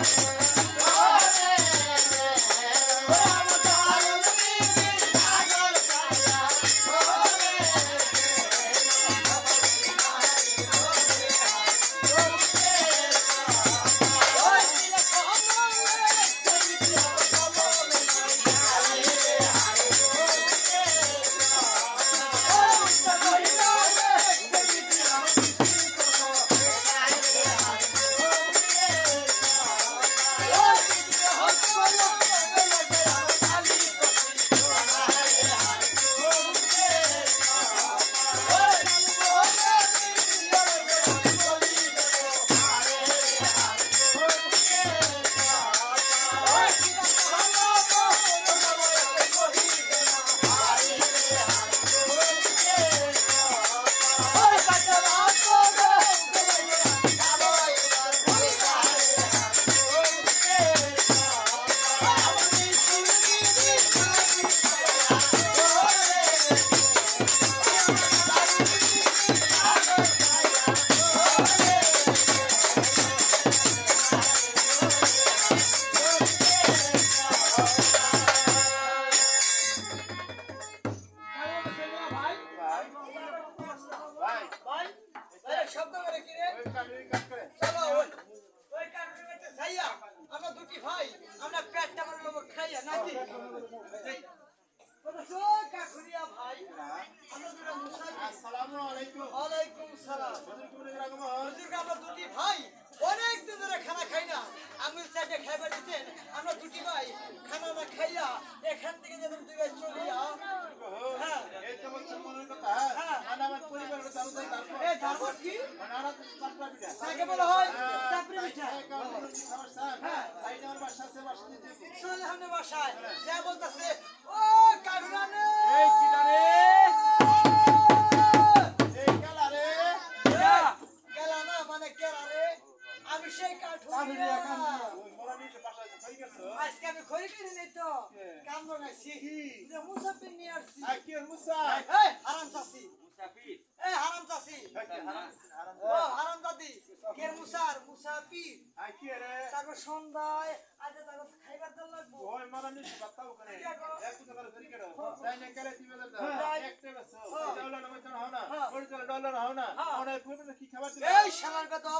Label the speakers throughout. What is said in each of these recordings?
Speaker 1: ভাই
Speaker 2: আসসালামু আলাইকুম।
Speaker 1: ওয়ালাইকুম সালাম।
Speaker 2: হুজুর
Speaker 1: আমরা দুটি ভাই অনেক দিন ধরে খানা খাই না। আঙুল চাটে খাইবার দিতেন আমরা দুটি ভাই খানা না খাইয়া এখান থেকে যেতাম দুই ভাই চলিয়া হ্যাঁ।
Speaker 2: এই তো বলছো মনের কথা মানে আমার পরিবারের কথা বলতে তারপর
Speaker 1: এই ধারবার কি?
Speaker 2: তো চাপড়া পিঠা।
Speaker 1: তাকে বলা হয় চাপড়ি পিঠা।
Speaker 2: হ্যাঁ। ভাই আমার বাসা আছে বাসা দিতে
Speaker 1: চলে সামনে বাসায়। যা বলতাছে আজকে আমি খড়ি কিনে নেই তো। কাম বানাইছি মুসাফির নিয়ে আসছি।
Speaker 2: আই কি মুসা
Speaker 1: এই হারাম চাষি। এই হারাম চাষি। হারাম দাদি। কে মুসার? মুসাফির।
Speaker 2: আই কি রে?
Speaker 1: তারপর সন্ধ্যায় আজ তারপর খাইবার দল লাগবো।
Speaker 2: ওই মোরা নিচে বাতা ওখানে। এক কুতা করে ধরি কেন তাই না করে তুমি বলে দাও। একটা বেসো ডলার নামে তো হও না। ডলার হও না। ওরা পুরো কি খাবার দিলে?
Speaker 1: এই শালার গদব এই মুসাফির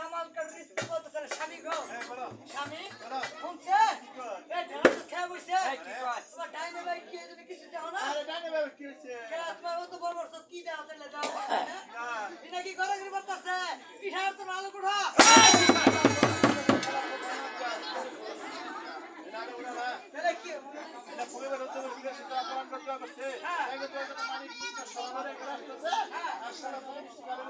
Speaker 1: জামাল কারুর স্ত্রী বলতেছে স্বামী গো। স্বামী? শুনছে? এই ঢেলা তো খেয়ে বসে। তোমার ডাইনে ভাই কি যদি কিছু দেও না? কে তোমার অত বড় বড় তো কি দেওয়া দিলে দাও হ্যাঁ? এটা কি করে গিয়ে বলতেছে? পিঠার তো আলু কুড়া তাহলে কি? গো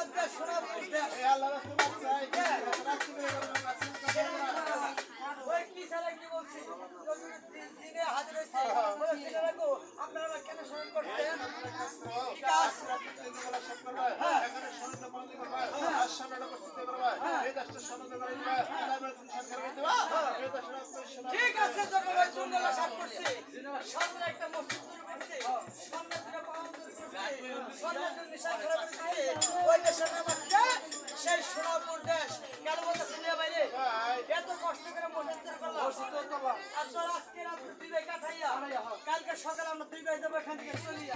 Speaker 1: ঠিক আছে ঠিক আছে যখন ওই জঙ্গলে সামনে একটা সেই সোনাপুর দেশ কেন বলতেছে এত কষ্ট করে মসজিদ করলাম আর চল আজকে রাত্রে দুই কালকে সকালে আমরা দুই ভাই এখান থেকে চলিয়া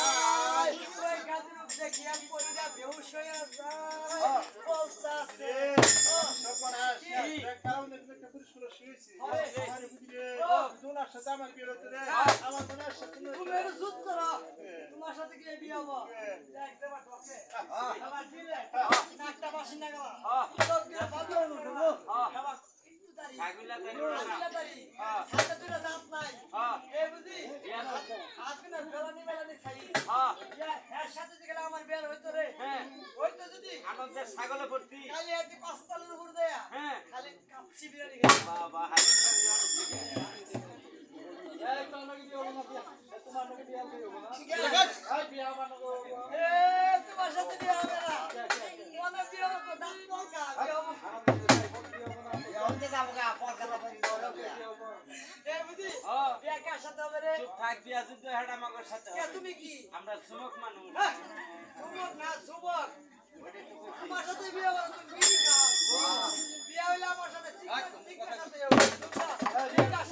Speaker 2: আমার বিয়ে হতে
Speaker 1: হ্যাঁ।
Speaker 2: আমার দুনার সাথে
Speaker 1: তুমি একটু চুপ করো। তোমার সাথে গিয়ে বিয়ে হব। দেখ, দেবার ঢোকে।
Speaker 3: হ্যাঁ।
Speaker 1: আবার দিলে। নাকটা বাসি না গেলা। তোর বিয়ে ভালো না, গো। আবার একটু দাড়ি।
Speaker 3: ছাগলের দাড়ি
Speaker 1: একটু
Speaker 3: ওঠে না।
Speaker 1: দাড়ি। হাতে দুটো দাঁত নাই। বুঝি?
Speaker 3: বিয়া না।
Speaker 1: বেলানি বেলানি খাই। এর সাথে যে গেলে আমার বিয়ে হইতো রে। হইতো যদি,
Speaker 3: ছাগলে ভর্তি
Speaker 1: খালি একটি পাঁচতলার উপর দেয়া,
Speaker 3: হ্যাঁ
Speaker 1: খালি বিরিয়ানি
Speaker 3: বাবা
Speaker 1: সাথে হবে রে
Speaker 3: চুপ থাক দিয়া যুদ্ধ হেডা মাগর সাথে।
Speaker 1: কে তুমি কি?
Speaker 3: আমরা যুবক মানুষ।
Speaker 1: হ্যাঁ, যুবক না যুবক। আমার সাথে বিয়ে হ্যাঁ। হইলে আমার সাথে হ্যাঁ, ঠিক আছে।